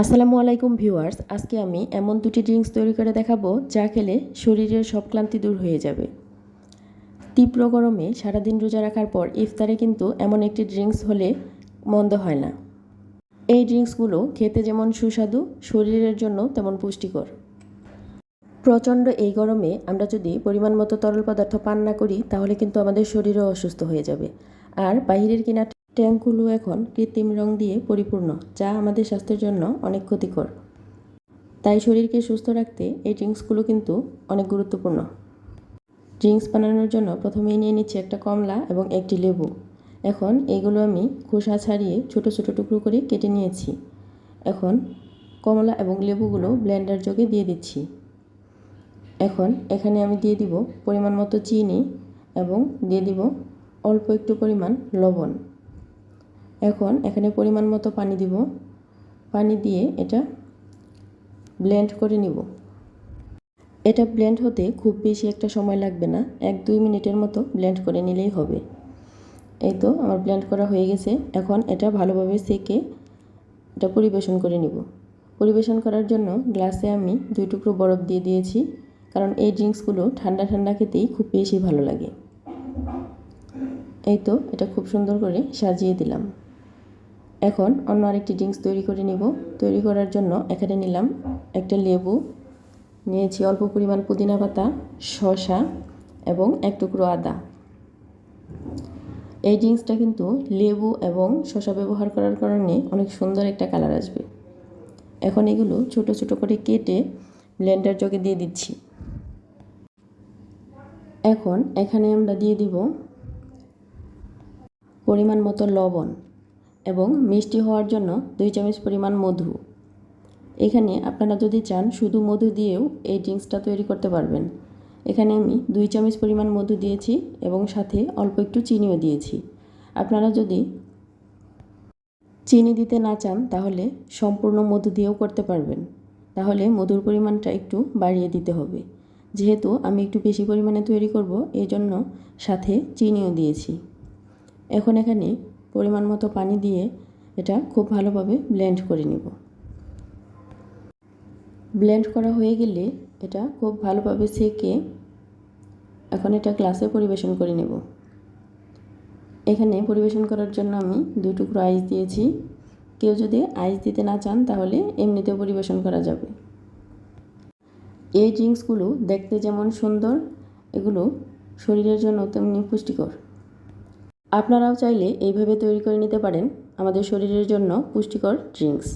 আসসালামু আলাইকুম ভিউয়ার্স, আজকে আমি এমন দুটি ড্রিঙ্কস তৈরি করে দেখাবো যা খেলে শরীরের সব ক্লান্তি দূর হয়ে যাবে। তীব্র গরমে সারাদিন রোজা রাখার পর ইফতারে কিন্তু এমন একটি ড্রিঙ্কস হলে মন্দ হয় না। এই ড্রিঙ্কসগুলো খেতে যেমন সুস্বাদু, শরীরের জন্য তেমন পুষ্টিকর। প্রচণ্ড এই গরমে আমরা যদি পরিমাণ মতো তরল পদার্থ পান না করি, তাহলে কিন্তু আমাদের শরীরও অসুস্থ হয়ে যাবে। আর বাহিরের কিনা ট্যাঙ্কগুলো এখন কৃত্রিম রং দিয়ে পরিপূর্ণ, যা আমাদের স্বাস্থ্যের জন্য অনেক ক্ষতিকর। তাই শরীরকে সুস্থ রাখতে এই ড্রিঙ্কসগুলো কিন্তু অনেক গুরুত্বপূর্ণ। ড্রিঙ্কস বানানোর জন্য প্রথমেই নিয়ে নিচ্ছি একটা কমলা এবং একটি লেবু। এখন এগুলো আমি খোসা ছাড়িয়ে ছোট ছোট টুকরো করে কেটে নিয়েছি। এখন কমলা এবং লেবুগুলো ব্লেন্ডার যোগে দিয়ে দিচ্ছি। এখন এখানে আমি দিয়ে দিব পরিমাণ মতো চিনি এবং দিয়ে দিব অল্প একটু পরিমাণ লবণ। এখন এখানে পরিমাণ মতো পানি দিব। পানি দিয়ে এটা ব্লেন্ড করে নিব। এটা ব্লেন্ড হতে খুব বেশি একটা সময় লাগবে না। এক দুই মিনিটের মতো ব্লেন্ড করে নিলেই হবে। এই তো আমার ব্লেন্ড করা হয়ে গেছে। এখন এটা ভালোভাবে সেকে এটা পরিবেশন করে নিব। পরিবেশন করার জন্য গ্লাসে আমি দুই টুকরো বরফ দিয়ে দিয়েছি। কারণ এই ড্রিঙ্কসগুলো ঠান্ডা ঠান্ডা খেতেই খুব বেশি ভালো লাগে। এই তো এটা খুব সুন্দর করে সাজিয়ে দিলাম। এখন অন্য আরেকটি ড্রিঙ্কস তৈরি করে নিব। তৈরি করার জন্য এখানে নিলাম একটা লেবু, নিয়েছি অল্প পরিমাণ পুদিনা পাতা, শসা এবং এক টুকরো আদা। এই ড্রিঙ্কসটা কিন্তু লেবু এবং শসা ব্যবহার করার কারণে অনেক সুন্দর একটা কালার আসবে। এখন এগুলো ছোট ছোট করে কেটে ব্লেন্ডার জগে দিয়ে দিচ্ছি। এখন এখানে আমরা দিয়ে দিব পরিমাণ মতো লবণ। এবং মিষ্টি হওয়ার জন্য দুই চামচ পরিমাণ মধু। এখানে আপনারা যদি চান, শুধু মধু দিয়েও এই ড্রিঙ্কসটা তৈরি করতে পারবেন। এখানে আমি দুই চামচ পরিমাণ মধু দিয়েছি এবং সাথে অল্প একটু চিনিও দিয়েছি। আপনারা যদি চিনি দিতে না চান, তাহলে সম্পূর্ণ মধু দিয়েও করতে পারবেন। তাহলে মধুর পরিমাণটা একটু বাড়িয়ে দিতে হবে। যেহেতু আমি একটু বেশি পরিমাণে তৈরি করব এই জন্য সাথে চিনিও দিয়েছি। এখন এখানে পরিমাণ মতো পানি দিয়ে এটা খুব ভালোভাবে ব্লেন্ড করে নিব। ব্লেন্ড করা হয়ে গেলে এটা খুব ভালোভাবে সেকে এখন এটা গ্লাসে পরিবেশন করে নেব। এখানে পরিবেশন করার জন্য আমি দুই টুকরো আইস দিয়েছি। কেউ যদি আইস দিতে না চান তাহলে এমনিতেও পরিবেশন করা যাবে। এই ড্রিঙ্কসগুলো দেখতে যেমন সুন্দর, এগুলো শরীরের জন্য তেমনি পুষ্টিকর। আপনারাও চাইলে এইভাবে তৈরি করে নিতে পারেন। আমাদের শরীরের জন্য পুষ্টিকর ড্রিঙ্কস।